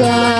God.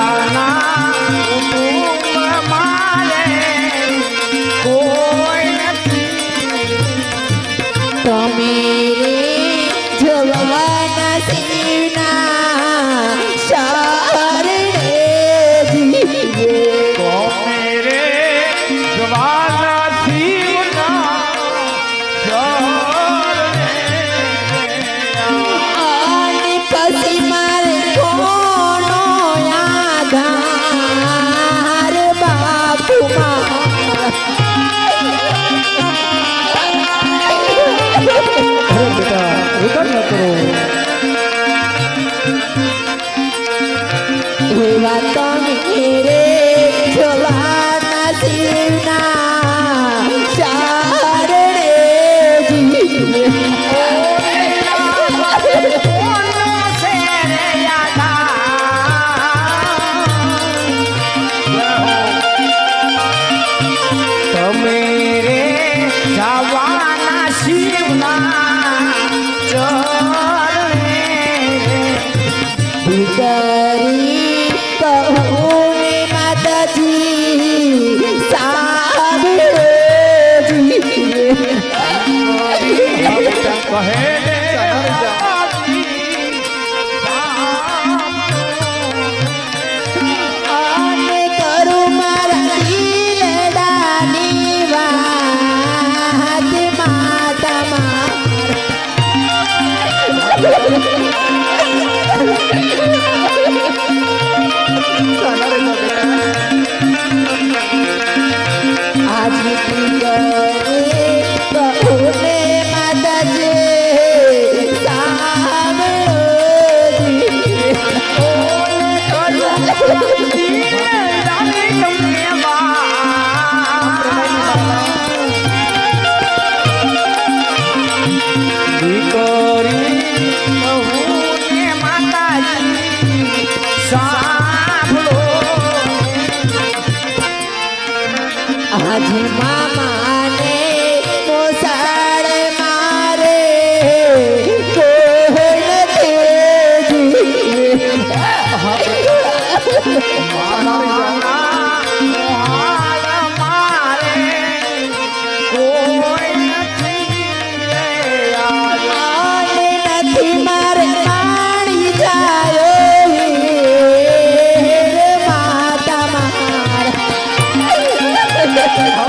Demais.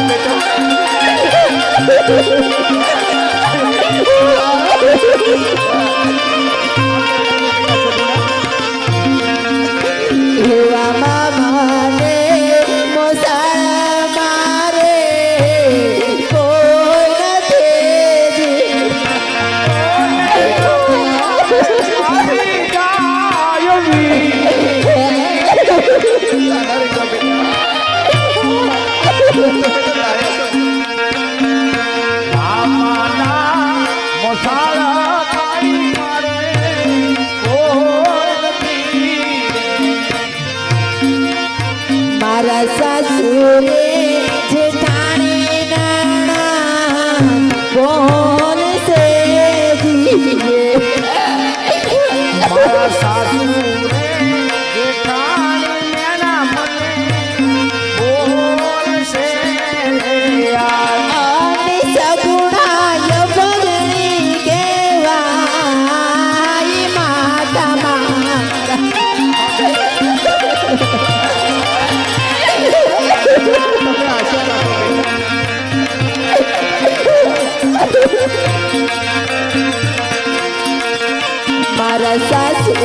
เลยจ้า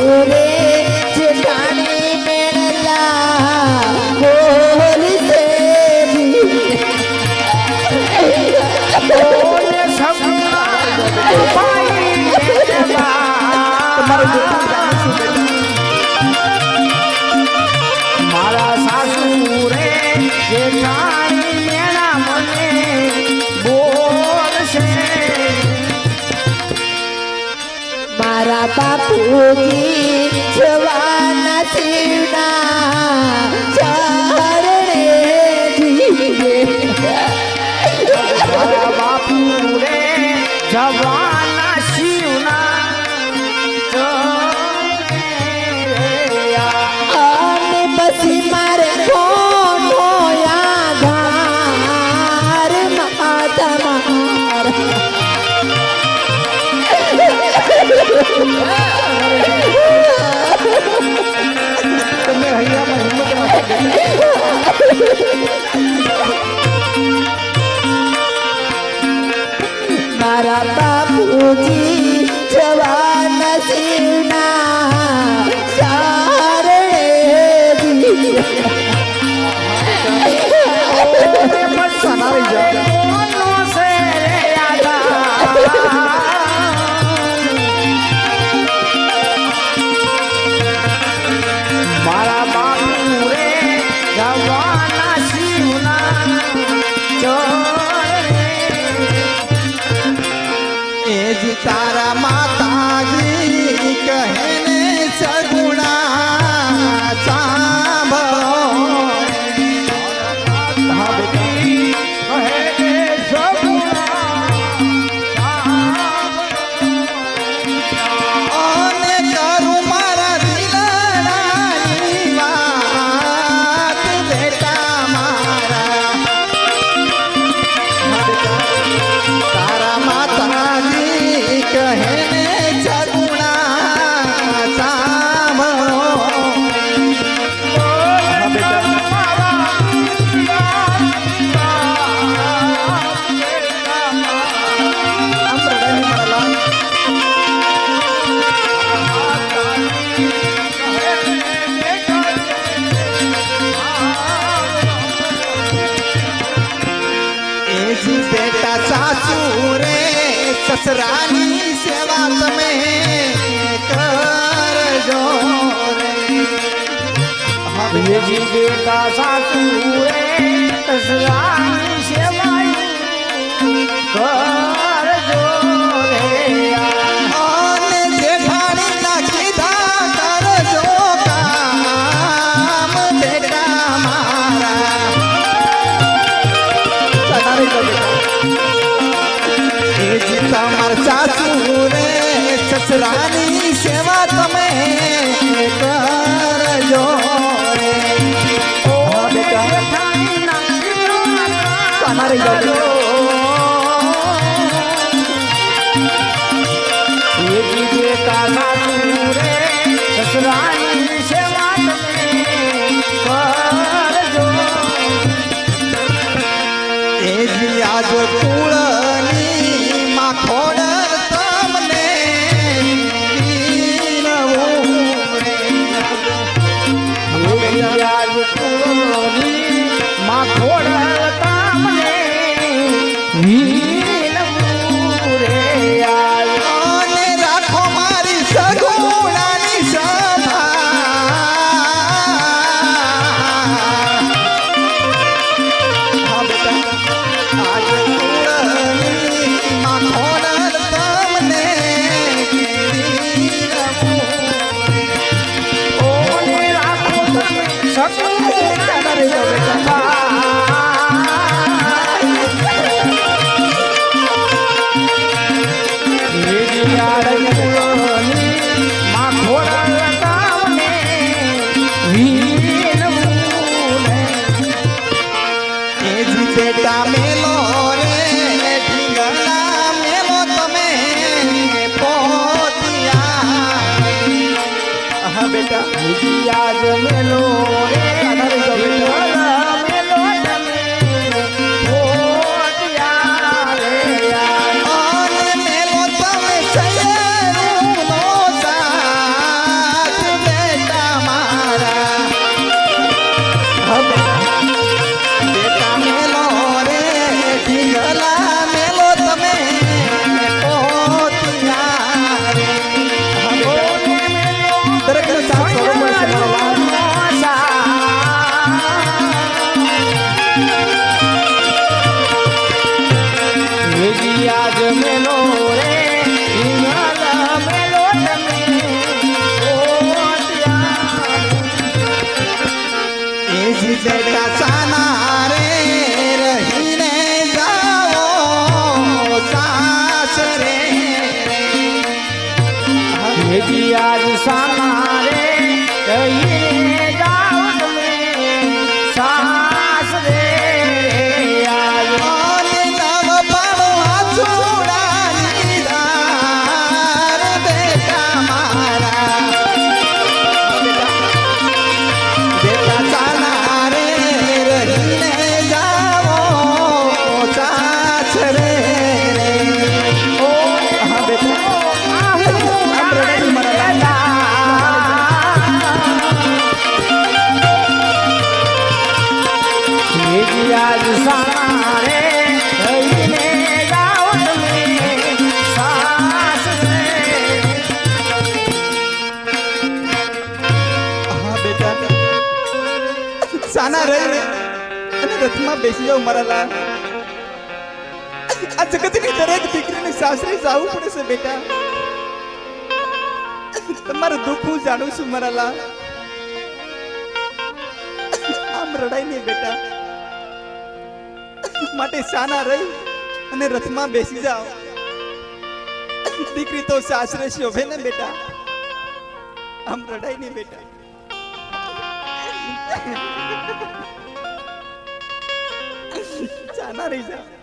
Yeah. જવાના શિવના. પછી મારે તમે અહીંયા હિંમત રાખો ti. સસરાની સેવા તમે કરજો હવે જીતા સાસુ સસરાની સેવા કર આજ મેલો રે મેલો તમે. એ જગા સાના રહી અને રથમાં બેસી જાવ મારા લાલ આ જગતની દરેક દીકરીને સાસરે જવું પડે છે બેટા તમારું દુઃખ હું જાણું છું મારા લાલ આમ રડાય નહીં બેટા માટે શાના રહી અને રથમાં બેસી જાઓ. દીકરી તો સાસરે શોભે ને બેટા? આમ રડાય નહીં બેટા. શાના રહી જાઓ.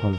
好了